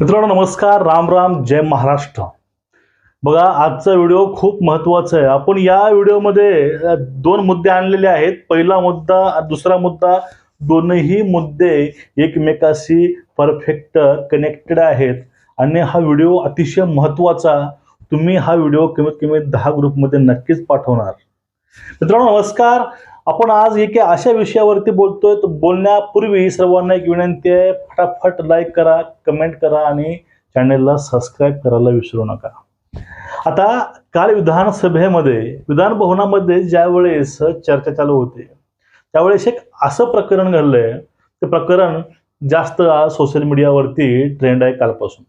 मित्रांनो नमस्कार. राम राम. जय महाराष्ट्र. बघा आजचा व्हिडिओ खूप महत्त्वाचा आहे. आपण या व्हिडिओमध्ये दोन मुद्दे आणलेले आहेत. पहिला मुद्दा दुसरा मुद्दा दोनही मुद्दे एकमेकाशी परफेक्ट कनेक्टेड आहेत. आणि हा व्हिडिओ अतिशय महत्त्वाचा. तुम्ही हा व्हिडिओ कमीत कमी दहा ग्रुपमध्ये नक्कीच पाठवणार. मित्रांनो नमस्कार. आपण आज एका अशा विषयावरती बोलतोय तर बोलण्यापूर्वी सर्वांना एक विनंती आहे फटाफट लाईक करा कमेंट करा आणि चॅनेलला सबस्क्राईब करायला विसरू नका. आता काल विधानसभेमध्ये विधान भवनामध्ये ज्यावेळेस चर्चा चालू होते त्यावेळेस एक असं प्रकरण घडलंय ते प्रकरण जास्त आज सोशल मीडियावरती ट्रेंड आहे कालपासून.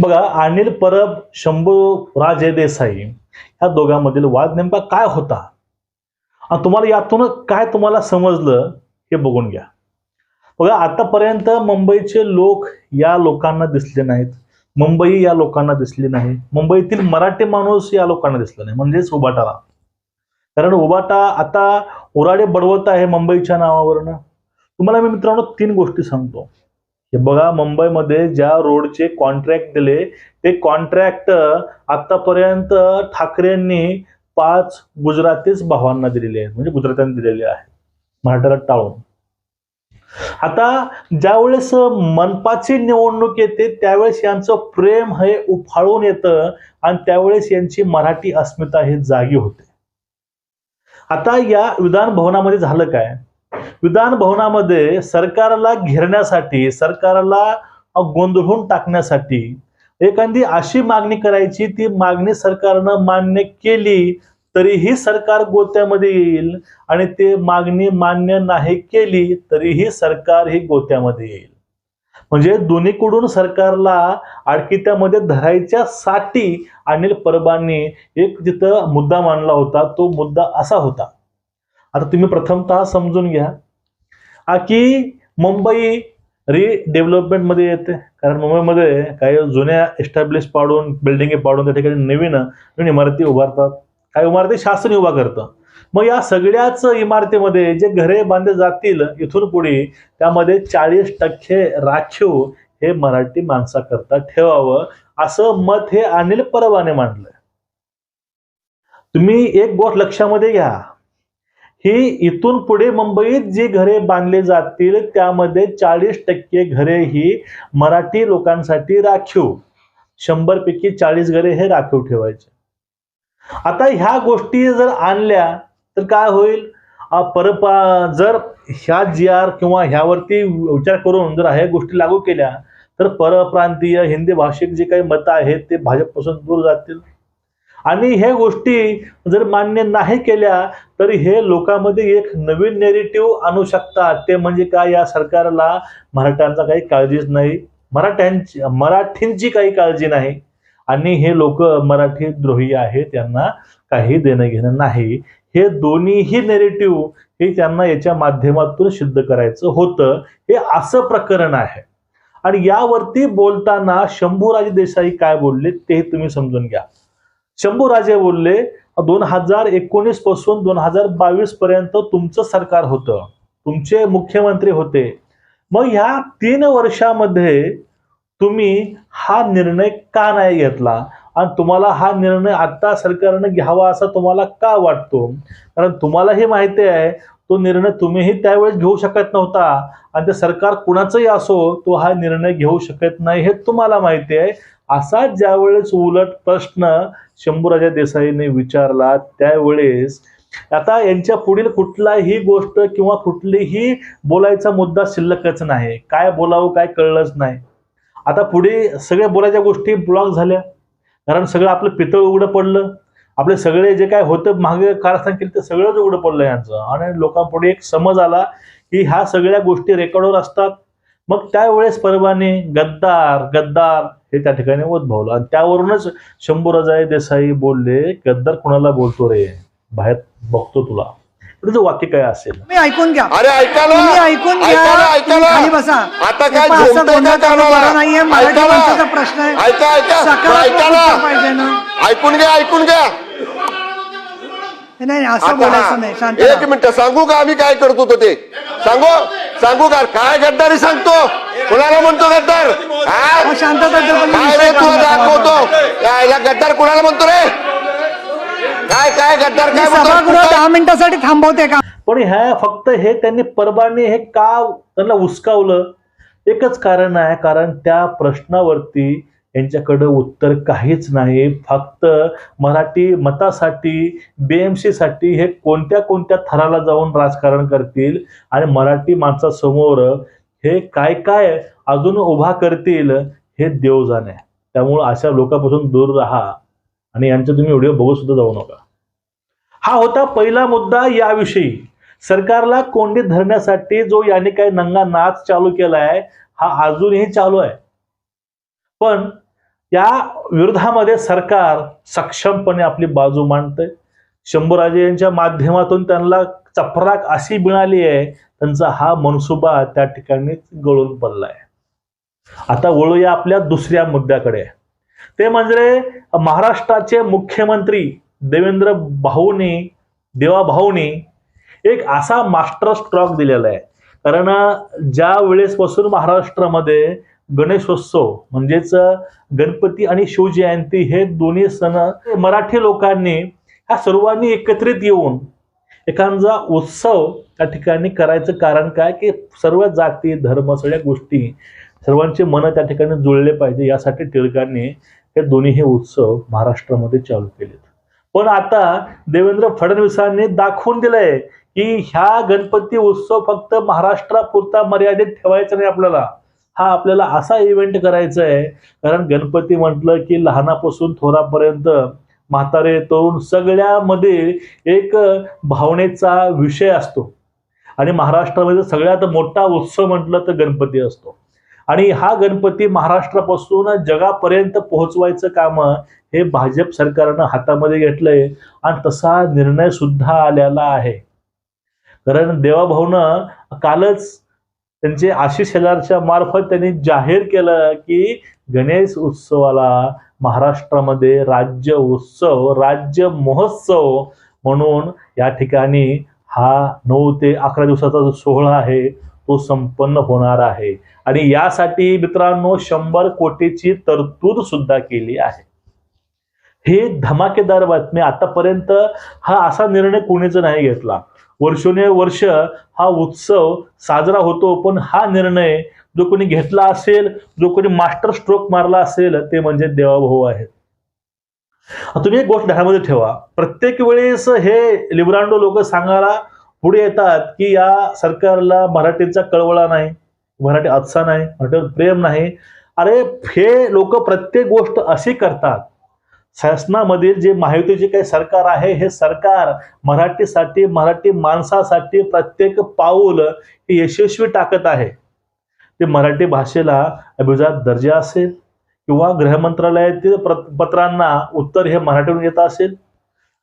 बघा अनिल परब शंभू राजे देसाई ह्या दोघांमधील वाद नेमका काय होता? आणि तुम्हाला यातून काय तुम्हाला समजलं हे बघून घ्या. बघा आतापर्यंत मुंबईचे लोक या लोकांना दिसले नाहीत. मुंबई या लोकांना दिसली नाही. मुंबईतील मराठी माणूस या लोकांना दिसला नाही म्हणजेच उबाटाला. कारण उबाटा आता उराडे बडवत आहे मुंबईच्या नावावरनं. तुम्हाला मी मित्रांनो तीन गोष्टी सांगतो. हे बघा मुंबईमध्ये ज्या रोडचे कॉन्ट्रॅक्ट दिले ते कॉन्ट्रॅक्ट आतापर्यंत ठाकरेंनी पाच गुजरातीच भावांना दिलेले आहेत. म्हणजे गुजरात्यांना दिलेले आहे. मराठ्याला टाळून. आता ज्यावेळेस मनपाची निवडणूक येते त्यावेळेस यांचं प्रेम हे उफाळून येतं आणि त्यावेळेस यांची मराठी अस्मिता हे जागी होते. आता या विधान भवनामध्ये झालं काय? विधान भवनामध्ये सरकारला घेरण्यासाठी सरकारला गोंधळून टाकण्यासाठी एखादी अशी मागणी करायची ती मागणी सरकारनं मान्य केली तरीही सरकार गोत्यामध्ये येईल आणि ते मागणी मान्य नाही केली तरीही सरकार ही गोत्यामध्ये येईल. म्हणजे दोन्हीकडून सरकारला आडकित्यामध्ये धरायच्यासाठी अनिल परबांनी एक तिथं मुद्दा मांडला होता तो मुद्दा असा होता. आता तुम्ही प्रथमतः समजून घ्या. की मुंबई रिडेव्हलपमेंटमध्ये येते. कारण मुंबईमध्ये काही जुन्या एस्टॅब्लिश पाडून बिल्डिंगे पाडून त्या ठिकाणी नवीन नवीन इमारती उभारतात. काय इमारती शासन उभा करतं. मग या सगळ्याच इमारतीमध्ये जे घरे बांधले जातील इथून पुढे त्यामध्ये चाळीस टक्के राखीव हे मराठी माणसाकरता ठेवावं असं मत हे अनिल परबाने मांडलंय. तुम्ही एक गोष्ट लक्षामध्ये घ्या. ही इथून पुढे मुंबईत जी घरे बांधली जातील त्यामध्ये चाळीस टक्के घरे ही मराठी लोकांसाठी राखीव. शंभर पैकी चाळीस घरे हे राखीव ठेवायचे. आता ह्या गोष्टी जर आणल्या तर काय होईल? परपा जर ह्या जी आर किंवा ह्यावरती विचार करून जर ह्या गोष्टी लागू केल्या तर परप्रांतीय हिंदी भाषिक जे काही मतं आहेत ते भाजपपासून दूर जातील. आणि ह्या गोष्टी जर मान्य नाही केल्या तर हे लोकांमध्ये एक नवीन नेरेटिव्ह आणू शकतात. ते म्हणजे काय? या सरकारला मराठ्यांचा काही काळजीच नाही. मराठ्यांची मराठींची काही काळजी नाही. आणि हे लोक मराठी द्रोही आहेत त्यांना काही देणं घेणं नाही. हे दोन्हीही नेरेटिव्ह हे त्यांना याच्या माध्यमातून सिद्ध करायचं होतं. हे असं प्रकरण आहे. आणि यावरती बोलताना शंभूराजे देसाई काय बोलले ते तुम्ही समजून घ्या. शंभूराजे बोलले दोन हजार एकोणीसपासून दोन हजार बावीस पर्यंत तुमचं सरकार होतं. तुमचे मुख्यमंत्री होते. मग ह्या तीन वर्षामध्ये तुम्ही हा निर्णय का नाही घेतला? आणि तुम्हाला हा निर्णय आता सरकारनं घ्यावा असा तुम्हाला का वाटतो? कारण तुम्हालाही माहिती आहे तो निर्णय तुम्हीही त्यावेळेस घेऊ शकत नव्हता. आणि ते सरकार कुणाचंही असो तो हा निर्णय घेऊ शकत नाही हे तुम्हाला माहिती आहे. असा ज्यावेळेस उलट प्रश्न शंभूराजा देसाईने विचारला त्यावेळेस आता यांच्या पुढील कुठलाही गोष्ट किंवा कुठलीही बोलायचा मुद्दा शिल्लकच नाही. काय बोलावं काय कळलंच नाही. आता पुढे सगळ्या बोलायच्या गोष्टी ब्लॉक झाल्या. कारण सगळं आपलं पितळ उघडं पडलं. आपले सगळे जे काय होतं मागे कारस्थान केलं ते सगळंच उघडं पडलं यांचं. आणि लोकांपुढे एक समज आला की ह्या सगळ्या गोष्टी रेकॉर्डवर असतात. मग त्यावेळेस परवाने गद्दार गद्दार हे त्या ठिकाणी उद्भवलं. आणि त्यावरूनच शंभूराजाई देसाई बोलले गद्दार कुणाला बोलतो रे? बाहेर बघतो तुला. तुझं वाक्य काय असेल. तुम्ही ऐकून घ्या. अरे ऐका ना तुम्ही ऐकून घ्या. तुम्ही खाली बसा. आता हे काय पहा, असं झोपतंय का? बरं नाहीये. मराठी. माणसाचा प्रश्न आहे. ऐका, ऐका. सकारात्मक उत्तर. पाहिजे ना. ऐकून घ्या ऐकून घ्या. नाही असं आता बोलायचं नाही. शांत एक राहा. मिनिट सांगू का आम्ही काय करतो तो ते? सांगू? सांगू का? काय गद्दारी सांगतो? कुणाला म्हणतो गद्दार? हा? शांतता ठेवा, काय विषय रे तू काढू नका. दाखवतो गद्दार कुणाला म्हणतो रे? काय काय गद्दार मी काय सभागृह दहा मिनिटासाठी थांबवते का? पण ह्या फक्त हे त्यांनी परबाने हे का त्यांना उचकावलं एकच कारण आहे कारण त्या प्रश्नावरती यांच्याकडे उत्तर काहीच नाही फक्त मराठी मतासाठी बीएमसी साठी हे कोणत्या कोणत्या थराला जाऊन राजकारण करतील आणि मराठी माणसासमोर हे काय काय अजून उभा करतील हे देव जाणे त्यामुळं अशा लोकांपासून दूर राहा. आणि यांचे तुम्ही व्हिडिओ बघू सुद्धा जाऊ नका. हा होता पहिला मुद्दा याविषयी. सरकारला कोंडीत धरण्यासाठी जो याने काही नंगा नाच चालू केला आहे हा अजूनही चालू आहे. पण या विरोधामध्ये सरकार सक्षमपणे आपली बाजू मांडतंय. शंभूराजे यांच्या माध्यमातून त्यांना चपराक अशी मिळाली आहे त्यांचा हा मनसुबा त्या ठिकाणी गळून पडलाय. आता वळूया आपल्या दुसऱ्या मुद्द्याकडे. ते म्हणजे महाराष्ट्राचे मुख्यमंत्री देवेंद्र भाऊनी देवा भाऊनी एक असा मास्टर स्ट्रॉक दिलेला आहे. कारण ज्या वेळेसपासून महाराष्ट्रामध्ये गणेशोत्सव म्हणजेच गणपती आणि शिवजयंती हे दोन्ही सण मराठी लोकांनी ह्या सर्वांनी एकत्रित येऊन एखादा उत्सव त्या ठिकाणी करायचं कारण काय? की सर्व जाती धर्म सगळ्या गोष्टी सर्वांचे मन त्या ठिकाणी जुळले पाहिजे यासाठी टिळकांनी हे दोन्ही उत्सव महाराष्ट्रामध्ये चालू केलेत. पण आता देवेंद्र फडणवीसांनी दाखवून दिलंय की ह्या गणपती उत्सव फक्त महाराष्ट्रापुरता मर्यादित ठेवायचा नाही आपल्याला. हा आपल्याला असा इव्हेंट करायचा आहे कारण गणपती म्हटलं की लहानापासून थोरापर्यंत म्हातारे तरुण सगळ्यामध्ये एक भावनेचा विषय असतो. आणि महाराष्ट्रामध्ये सगळ्यात मोठा उत्सव म्हटलं तर गणपती असतो. आणि हा गणपती महाराष्ट्रापासून जगापर्यंत पोहोचवायचं काम हे भाजप सरकारनं हातामध्ये घेतलंय. आणि तसा निर्णय सुद्धा आलेला आहे. कारण देवाभाऊनं कालच त्यांचे आशिष शेजारच्या मार्फत त्यांनी जाहीर केलं की गणेश उत्सवाला महाराष्ट्रामध्ये राज्य उत्सव राज्य महोत्सव म्हणून या ठिकाणी हा नऊ ते अकरा दिवसाचा जो सोहळा आहे तो संपन्न होणार आहे. आणि यासाठी मित्रांनो शंभर कोटीची तरतूद सुद्धा केली आहे. हे धमाकेदार बातमी आतापर्यंत हा असा निर्णय कोणीच नाही घेतला. वर्षोने वर्ष हा उत्सव साजरा होतो पण हा निर्णय जो कोणी घेतला असेल जो कोणी मास्टर स्ट्रोक मारला असेल ते म्हणजे देवाभाऊ आहेत. तुम्ही एक गोष्ट ध्यानामध्ये ठेवा. प्रत्येक वेळेस हे लिब्रांडो लोक सांगायला पुढे येतात की या सरकारला मराठीचा कळवळा नाही मराठी आत्सा नाही मराठीवर प्रेम नाही. अरे हे लोक प्रत्येक गोष्ट अशी करतात. शासनामधील जे महायुतीचे काही सरकार आहे हे सरकार मराठीसाठी मराठी माणसासाठी प्रत्येक पाऊल हे यशस्वी टाकत आहे. ते मराठी भाषेला अभिजात दर्जा असेल किंवा गृहमंत्रालयातील पत्रांना उत्तर हे मराठीतून येत असेल?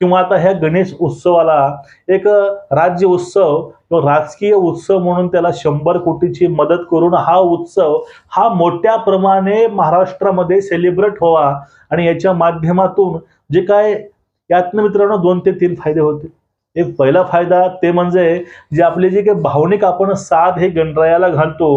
किंवा आता ह्या गणेश उत्सवाला एक राज्य उत्सव किंवा राजकीय उत्सव म्हणून त्याला शंभर कोटीची मदत करून हा उत्सव हा मोठ्या प्रमाणे महाराष्ट्रामध्ये सेलिब्रेट व्हावा. आणि याच्या माध्यमातून जे काय यातनं मित्रांनो दोन ते तीन फायदे होते एक पहिला फायदा ते म्हणजे जे आपले जे काही भावनिक आपण साध हे गणरायाला घालतो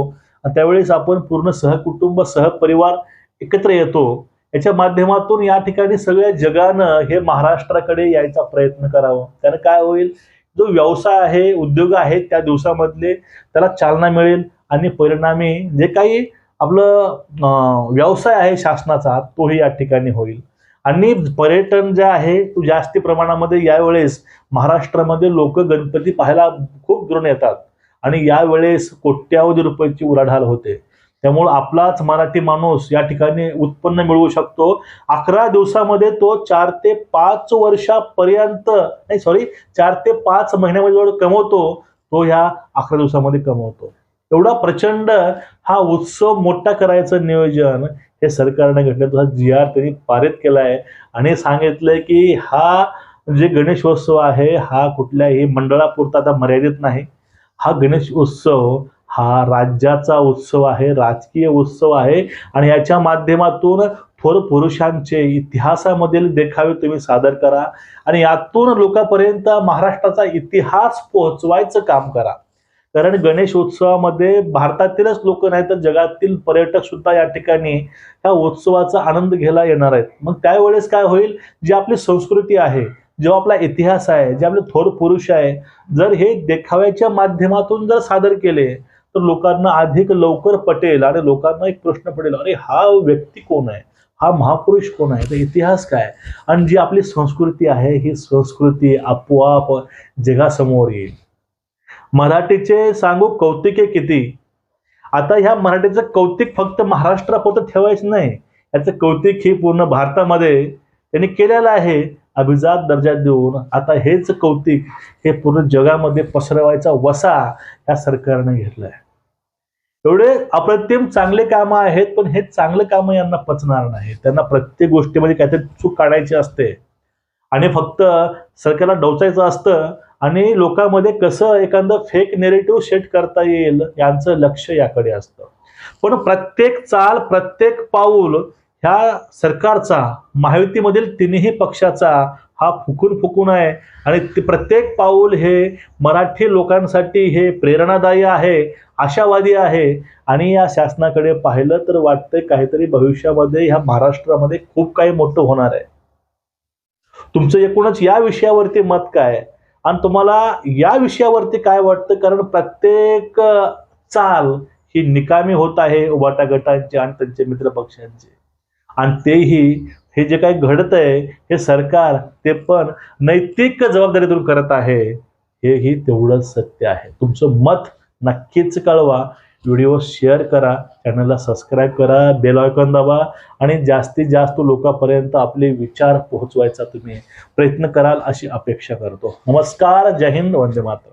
त्यावेळेस आपण पूर्ण सहकुटुंब सहपरिवार एकत्र येतो. याच्या माध्यमातून या ठिकाणी सगळ्या जगानं हे महाराष्ट्राकडे यायचा प्रयत्न करावा. कारण काय होईल? जो व्यवसाय आहे उद्योग आहे त्या दिवसामधले त्याला चालना मिळेल आणि परिणामी जे काही आपलं व्यवसाय आहे शासनाचा तोही या ठिकाणी होईल. आणि पर्यटन जे आहे तो जास्ती प्रमाणामध्ये यावेळेस महाराष्ट्रामध्ये लोक गणपती पाहायला खूप दुरून येतात. आणि यावेळेस कोट्यावधी रुपयाची उलाढाल होते. त्यामुळं आपलाच मराठी माणूस या ठिकाणी उत्पन्न मिळवू शकतो. अकरा दिवसामध्ये तो चार ते पाच वर्षापर्यंत नाही सॉरी चार ते पाच महिन्यामध्ये जेवढं कमवतो तो ह्या अकरा दिवसामध्ये कमवतो. एवढा प्रचंड हा उत्सव मोठा करायचं नियोजन हे सरकारने घेतलं तो जी आर त्यांनी पारित केला आहे आणि सांगितलंय की हा जे गणेशोत्सव आहे हा कुठल्याही मंडळापुरता आता मर्यादित नाही. हा गणेश उत्सव हा राज्याचा उत्सव आहे राजकीय उत्सव आहे. आणि याच्या माध्यमातून थोर पुरुषांचे इतिहासामधील देखावे तुम्ही सादर करा. आणि यातून लोकांपर्यंत महाराष्ट्राचा इतिहास पोहोचवायचं काम करा. कारण गणेश उत्सवामध्ये भारतातीलच लोक नाही तर जगातील पर्यटक सुद्धा या ठिकाणी त्या उत्सवाचा आनंद घ्यायला येणार आहेत. मग त्यावेळेस काय होईल? जी आपली संस्कृती आहे जो आपला इतिहास आहे जे आपले थोर पुरुष आहे जर हे देखाव्याच्या माध्यमातून जर सादर केले तर लोकांना अधिक लवकर पटेल आणि लोकांना एक प्रश्न पडेल अरे हा व्यक्ती कोण आहे? हा महापुरुष कोण आहे? तर इतिहास काय? आणि जी आपली संस्कृती आहे ही संस्कृती आपोआप जगासमोर येईल. मराठीचे सांगू कौतिके किती? आता ह्या मराठीचं कौतिक फक्त महाराष्ट्रापुरतं ठेवायचं नाही. याचं कौतिक ही पूर्ण भारतामध्ये त्यांनी केलेलं आहे. अभिजात दर्जा देऊन आता हेच कौतिक हे पूर्ण जगामध्ये पसरवायचा वसा या सरकारने घेतलाय. एवढे अप्रतिम चांगले कामं आहेत पण हे चांगलं कामं यांना पचणार नाही. त्यांना प्रत्येक गोष्टीमध्ये काहीतरी चूक काढायची असते. आणि फक्त सरकारला डोचायचं असतं आणि लोकांमध्ये कसं एखादं फेक नेरेटिव्ह सेट करता येईल यांचं लक्ष याकडे असतं. पण प्रत्येक चाल प्रत्येक पाऊल ह्या सरकारचा महायुतीमधील तिन्ही पक्षाचा हा फुकून फुकून आहे. आणि प्रत्येक पाऊल हे मराठी लोकांसाठी हे प्रेरणादायी आहे आशावादी आहे. आणि या शासनाकडे पाहिलं तर वाटतंय काहीतरी भविष्यामध्ये ह्या महाराष्ट्रामध्ये खूप काही मोठं होणार आहे. तुमचं एकूणच या विषयावरती मत काय? आणि तुम्हाला या विषयावरती काय वाटतं? कारण प्रत्येक चाल ही निकामी होत आहे उबाटा गटांची आणि त्यांचे मित्र पक्षांचे आणि तेही हे जे काही घडत आहे हे सरकार ते पण नैतिक जबाबदारीतून करत आहे हेही तेवढंच सत्य आहे. तुमचं मत नक्कीच कळवा. व्हिडिओ शेअर करा चॅनलला सबस्क्राईब करा बेल आयकॉन दाबा आणि जास्तीत जास्त लोकांपर्यंत आपले विचार पोहोचवायचा तुम्ही प्रयत्न कराल अशी अपेक्षा करतो. नमस्कार जय हिंद वंदे मातरम.